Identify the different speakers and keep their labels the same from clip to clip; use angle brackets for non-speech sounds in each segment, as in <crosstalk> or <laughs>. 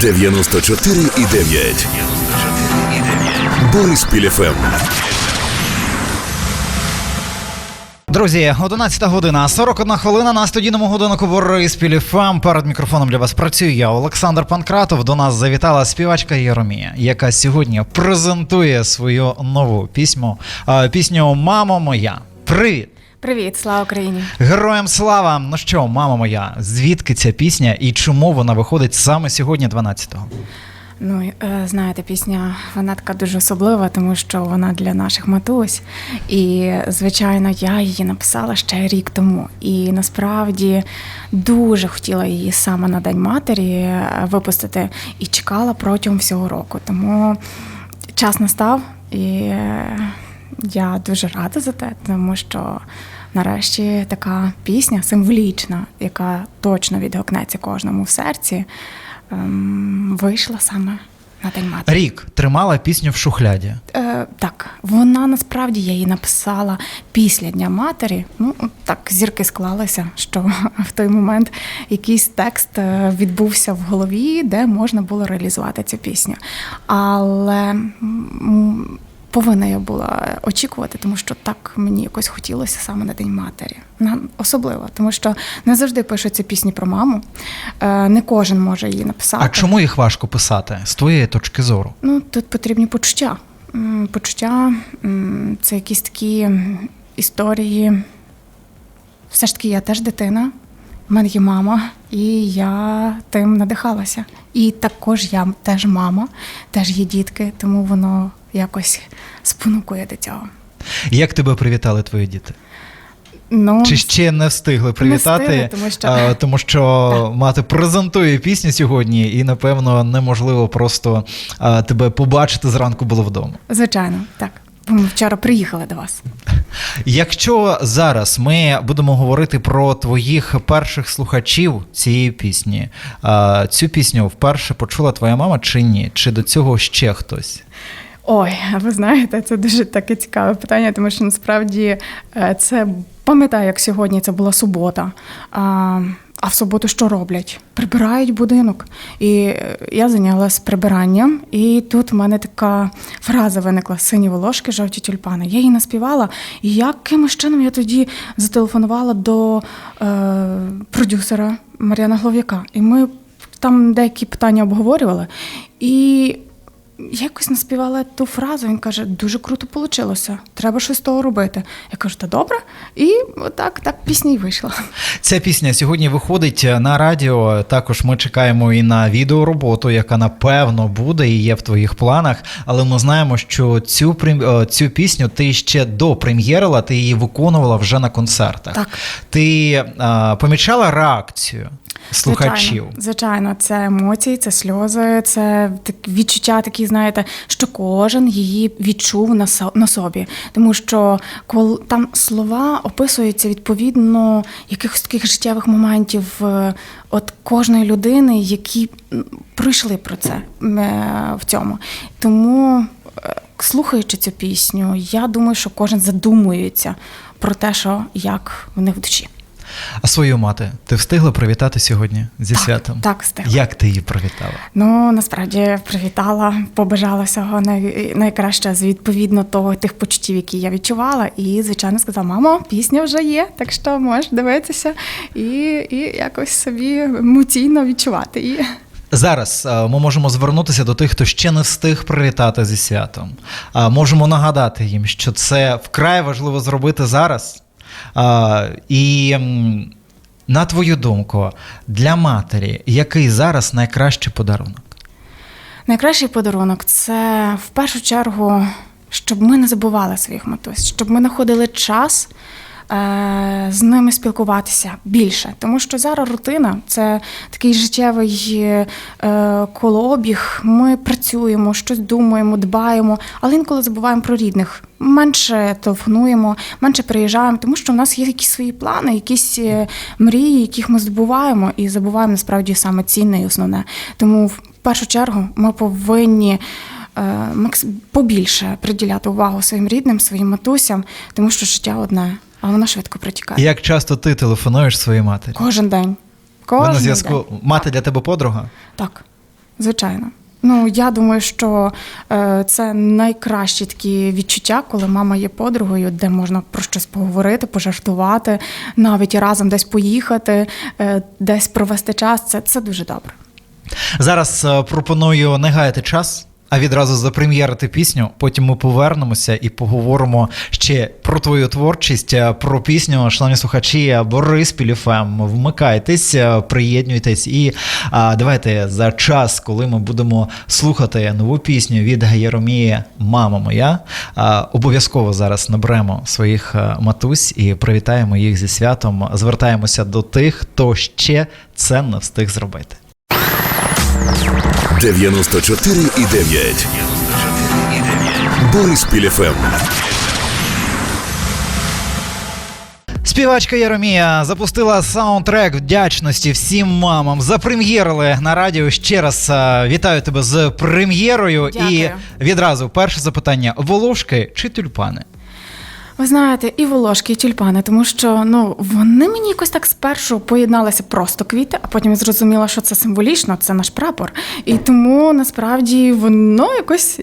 Speaker 1: 94,9. Бориспіль ФМ.
Speaker 2: Друзі, 11 година, 41 хвилина на студійному годиннику Бориспіль ФМ. Перед мікрофоном для вас працюю я, Олександр Панкратов. До нас завітала співачка Єромія, яка сьогодні презентує свою нову пісню, пісню Мамо моя. Привіт!
Speaker 3: Привіт, слава Україні!
Speaker 2: Героям слава! Ну що, мамо моя, звідки ця пісня і чому вона виходить саме сьогодні, 12-го?
Speaker 3: Ну е, знаєте, пісня вона така дуже особлива, тому що вона для наших матусь. І звичайно, я її написала ще рік тому. І насправді дуже хотіла її саме на День матері е, випустити і чекала протягом всього року. Тому час настав, і е, я дуже рада за те, тому що. Нарешті така пісня символічна, яка точно відгукнеться кожному в серці, ем, вийшла саме на День матері.
Speaker 2: Рік тримала пісню в шухляді.
Speaker 3: Е, так, вона насправді я її написала після Дня матері. Ну так зірки склалися, що <laughs> в той момент якийсь текст е, відбувся в голові, де можна було реалізувати цю пісню. Але повинна я була очікувати, тому що так мені якось хотілося саме на День матері. Особливо, тому що не завжди пишуться пісні про маму. Е, Не кожен може її написати.
Speaker 2: А чому їх важко писати з твоєї точки зору?
Speaker 3: Ну, тут потрібні почуття. Почуття це якісь такі історії. Все ж таки, я теж дитина, в мене є мама, і я тим надихалася. І також я теж мама, теж є дітки, тому воно якось спонукує до цього.
Speaker 2: Як тебе привітали твої діти?
Speaker 3: Ну,
Speaker 2: Чи ще не встигли привітати?
Speaker 3: встигли, тому що-
Speaker 2: а, тому що мати презентує пісню сьогодні, і напевно неможливо просто а, тебе побачити зранку було вдома.
Speaker 3: звичайно, так. Бо Ми вчора приїхали до вас.
Speaker 2: Якщо зараз ми будемо говорити про твоїх перших слухачів цієї пісні, а, цю пісню вперше почула твоя мама чи ні? Чи до цього ще хтось?
Speaker 3: Ой, а ви знаєте, це дуже таке цікаве питання, тому що насправді е, це пам'ятаю, як сьогодні це була субота. А, а в суботу що роблять? Прибирають будинок. І е, я зайнялась прибиранням, і тут в мене така фраза виникла сині волошки, жовті тюльпани. Я її наспівала, і якимось чином я тоді зателефонувала до е, продюсера Мар'яна Глов'яка. І ми там деякі питання обговорювали. І якось наспівала ту фразу, він каже, дуже круто вийшло, треба щось з того робити. Я кажу, та добре. І отак так пісня й вийшла.
Speaker 2: Ця пісня сьогодні виходить на радіо. Також ми чекаємо і на відеороботу, яка напевно буде і є в твоїх планах. Але ми знаємо, що цю е, цю пісню ти ще до прем'єрила, ти її виконувала вже на концертах.
Speaker 3: Так.
Speaker 2: Ти е, помічала реакцію слухачів?
Speaker 3: Звичайно, звичайно, це емоції, це сльози, це відчуття такі, знаєте, що кожен її відчув на, на собі. Тому що коли там слова описуються відповідно якихось таких життєвих моментів е, от кожної людини, які пройшли про це е, в цьому. Тому, е, слухаючи цю пісню, я думаю, що кожен задумується про те, що як в них в душі.
Speaker 2: А свою мати ти встигла привітати сьогодні зі
Speaker 3: Так,
Speaker 2: святом?
Speaker 3: так, встигла.
Speaker 2: Як ти її привітала?
Speaker 3: Ну насправді привітала, побажала всього най, найкраще з відповідно того тих почуттів, які я відчувала. І звичайно сказала: мамо, пісня вже є, так що можеш дивитися і, і якось собі емоційно відчувати її.
Speaker 2: Зараз е, ми можемо звернутися до тих, хто ще не встиг привітати зі святом. Можемо нагадати їм, що це вкрай важливо зробити зараз. І на твою думку, для матері який зараз найкращий подарунок?
Speaker 3: Найкращий подарунок це в першу чергу, щоб ми не забували своїх матусь, щоб ми знаходили час. Е, З ними спілкуватися більше, тому що зараз рутина це такий життєвий е, колообіг. Ми працюємо, щось думаємо, дбаємо, але інколи забуваємо про рідних. Менше телефонуємо, менше приїжджаємо, тому що в нас є якісь свої плани, якісь е, мрії, яких ми здобуваємо, і забуваємо насправді саме цінне і основне. Тому в першу чергу ми повинні побільше приділяти увагу своїм рідним, своїм матусям, тому що життя одне, а воно швидко протікає.
Speaker 2: Як часто ти телефонуєш своїй матері?
Speaker 3: Кожен день.
Speaker 2: Ви
Speaker 3: Кожен
Speaker 2: на зв'язку
Speaker 3: день.
Speaker 2: мати для тебе подруга?
Speaker 3: Так. звичайно. Ну, я думаю, що е, це найкращі такі відчуття, коли мама є подругою, де можна про щось поговорити, пожартувати, навіть разом десь поїхати, е, десь провести час. Це, це дуже добре.
Speaker 2: Зараз е, пропоную не гаяти час. А відразу запрем'єрити пісню. Потім ми повернемося і поговоримо ще про твою творчість, е, про пісню. Шановні слухачі, Борис Піліфем. Вмикайтесь, е, приєднуйтесь і а, давайте за час, коли ми будемо слухати нову пісню від Єромії Мама моя. А, обов'язково зараз наберемо своїх е, матусь і привітаємо їх зі святом. Звертаємося до тих, хто ще це не встиг зробити.
Speaker 1: 94,9. Борис Піліфем.
Speaker 2: Співачка Єромія запустила саундтрек вдячності всім мамам. Запрем'єрили на радіо. Ще раз е, вітаю тебе з прем'єрою. І відразу перше запитання: волошки чи тюльпани?
Speaker 3: Ви знаєте, і волошки, і тюльпани, тому що ну вони мені якось так спершу поєдналися просто квіти, а потім я зрозуміла, що це символічно, це наш прапор. І тому насправді воно якось,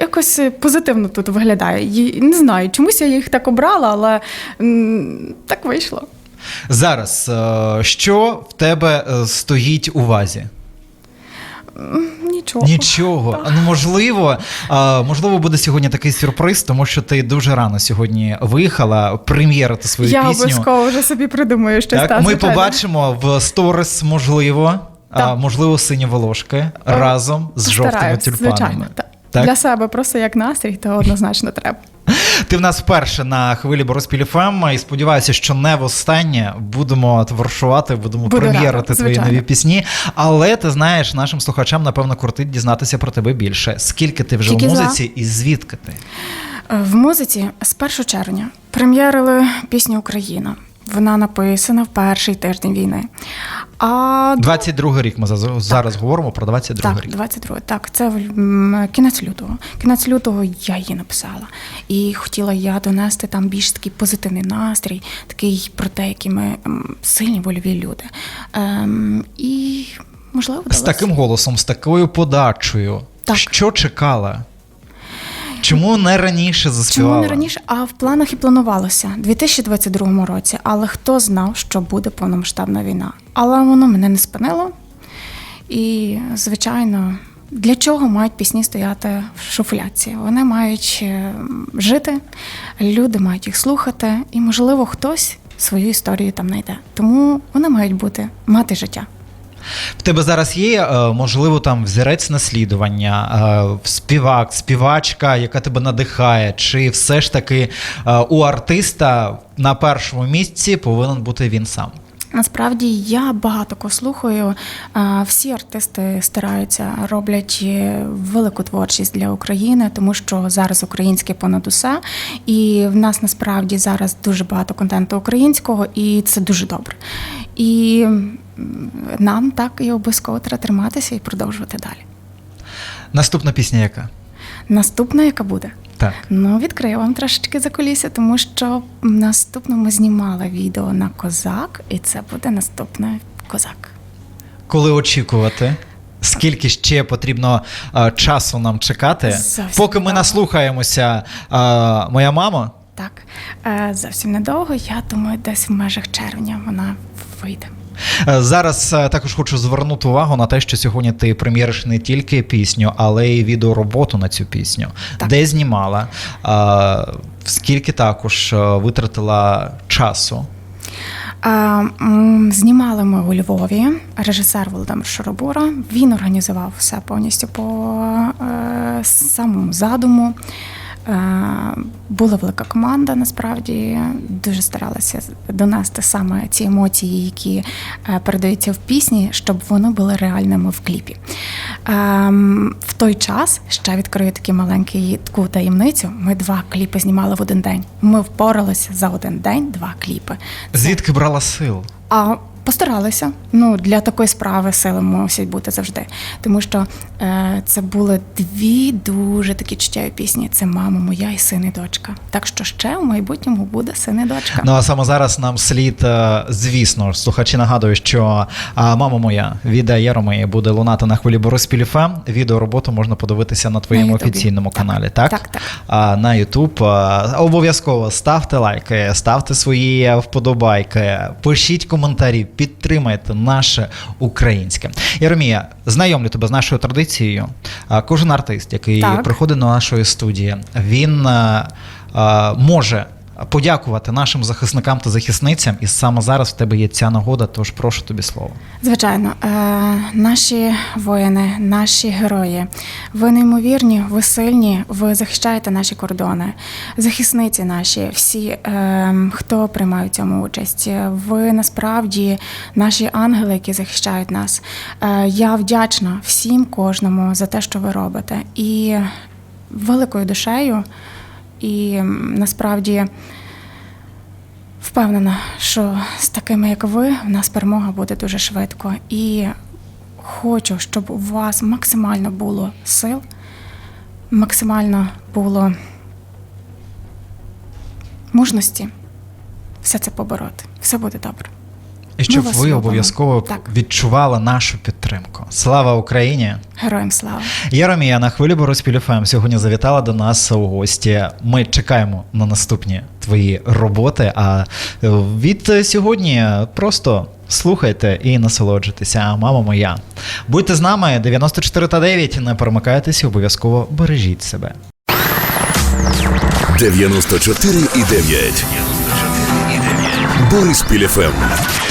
Speaker 3: якось позитивно тут виглядає. І не знаю, чомусь я їх так обрала, але м, так вийшло.
Speaker 2: Зараз е, що в тебе е, стоїть у вазі?
Speaker 3: Нічого.
Speaker 2: Нічого. Ну можливо, е, можливо, буде сьогодні такий сюрприз, тому що ти дуже рано сьогодні виїхала прем'єрити свою
Speaker 3: Я
Speaker 2: пісню.
Speaker 3: обов'язково вже собі придумаю щось.
Speaker 2: Так,
Speaker 3: та,
Speaker 2: ми
Speaker 3: звичайно.
Speaker 2: побачимо в сторіс, можливо, а,
Speaker 3: Так.
Speaker 2: можливо, сині волошки разом з жовтими
Speaker 3: Постараюсь,
Speaker 2: тюльпанами.
Speaker 3: Звичайно, так.
Speaker 2: Так?
Speaker 3: Для себе просто як настрій, то однозначно треба.
Speaker 2: Ти в нас вперше на хвилі Бороспіль ФМ і сподіваюся, що не востаннє будемо творшувати, будемо
Speaker 3: Буду
Speaker 2: прем'єрити твої нові пісні. Але ти знаєш, нашим слухачам напевно крутить дізнатися про тебе більше. Скільки ти вже
Speaker 3: Тільки
Speaker 2: в
Speaker 3: за.
Speaker 2: музиці і звідки ти?
Speaker 3: Е, В музиці з 1 червня прем'єрили пісню Україна. Вона написана в перший тиждень війни. А
Speaker 2: 22 рік ми за- зараз говоримо про 22
Speaker 3: так,
Speaker 2: рік.
Speaker 3: 22 так, це кінець лютого. Кінець лютого я її написала. І хотіла я донести там більш такий позитивний настрій, такий про те, які ми сильні вольові люди. Ем, і можливо
Speaker 2: З таким голосом, з такою подачею.
Speaker 3: Так.
Speaker 2: Що чекала? Чому не раніше заспівала?
Speaker 3: Чому не раніше? А в планах і планувалося у 2022 році. Але хто знав, що буде повномасштабна війна? Але воно мене не спинило. І, звичайно, для чого мають пісні стояти в шуфляці? Вони мають е, жити, люди мають їх слухати, і, можливо, хтось свою історію там знайде. Тому вони мають бути мати життя.
Speaker 2: В тебе зараз є, е, можливо, там взірець наслідування, е, співак, співачка, яка тебе надихає, чи все ж таки е, у артиста на першому місці повинен бути він сам?
Speaker 3: Насправді я багато кого слухаю. Всі артисти стараються, роблять велику творчість для України, тому що зараз українське понад усе. І в нас насправді зараз дуже багато контенту українського, і це дуже добре. І нам так і обов'язково треба триматися і продовжувати далі.
Speaker 2: Наступна пісня яка?
Speaker 3: Наступна, яка буде?
Speaker 2: Так.
Speaker 3: Ну, відкрию вам трошечки за куліси, тому що наступно ми знімали відео на козак, і це буде наступне козак.
Speaker 2: Коли очікувати? Скільки ще потрібно е, часу нам чекати?
Speaker 3: Зовсім
Speaker 2: Поки ми
Speaker 3: недовго.
Speaker 2: наслухаємося, е, моя мама.
Speaker 3: Так, е, зовсім недовго. Я думаю, десь в межах червня вона вийде.
Speaker 2: Е, Зараз е, також хочу звернути увагу на те, що сьогодні ти прем'єриш не тільки пісню, але й відеороботу на цю пісню.
Speaker 3: Так.
Speaker 2: Де знімала, е, скільки також витратила часу.
Speaker 3: Знімали ми у Львові. Режисер Володимир Шоробура. Він організував все повністю по самому задуму. Е, Була велика команда, насправді дуже старалася донести саме ці емоції, які е, передаються в пісні, щоб вони були реальними в кліпі. Ем, В той час ще відкрию таку маленьку таку таємницю. Ми два кліпи знімали в один день. Ми впоралися за один день, два кліпи.
Speaker 2: Звідки брала сил?
Speaker 3: А Постаралися. Ну, для такої справи сили мусять бути завжди. Тому що е, це були дві дуже такі чуттєві пісні: це мама моя і син і дочка. Так що ще в майбутньому буде син і дочка.
Speaker 2: Ну а саме зараз нам слід, е, звісно слухачі нагадую, що мама моя від Єромої буде лунати на хвилі Бориспіль ФМ. Відеороботу можна подивитися на твоєму
Speaker 3: Ютубі.
Speaker 2: офіційному каналі. Так,
Speaker 3: Так, так.
Speaker 2: А, на Ютуб. Обов'язково ставте лайки, ставте свої вподобайки, пишіть коментарі, підтримайте наше українське. Єромія, знайомлю тебе з нашою традицією. Кожен артист, який
Speaker 3: Так.
Speaker 2: приходить до нашої студії, він може подякувати нашим захисникам та захисницям, і саме зараз в тебе є ця нагода. Тож прошу тобі слово.
Speaker 3: Звичайно, е, наші воїни, наші герої, ви неймовірні, ви сильні, ви захищаєте наші кордони, захисниці наші, всі, е, хто приймає в цьому участь. Ви насправді наші ангели, які захищають нас. Е, я вдячна всім, кожному за те, що ви робите. І великою душею, і насправді. Впевнена, що з такими, як ви, в нас перемога буде дуже швидко. І хочу, щоб у вас максимально було сил, максимально було мужності все це побороти. Все буде добре.
Speaker 2: І щоб
Speaker 3: вас
Speaker 2: ви
Speaker 3: любимо.
Speaker 2: обов'язково
Speaker 3: Так.
Speaker 2: відчували нашу підтримку. Слава Україні!
Speaker 3: Героям слава!
Speaker 2: Яромія на хвилі Бориспіль ФМ сьогодні завітала до нас у гості. Ми чекаємо на наступні твої роботи. А е, від сьогодні просто слухайте і насолоджуйтеся. Мама моя. Будьте з нами 94 та 9. Не перемикайтеся, обов'язково бережіть себе.
Speaker 1: 94 і 9. Бориспіль ФМ.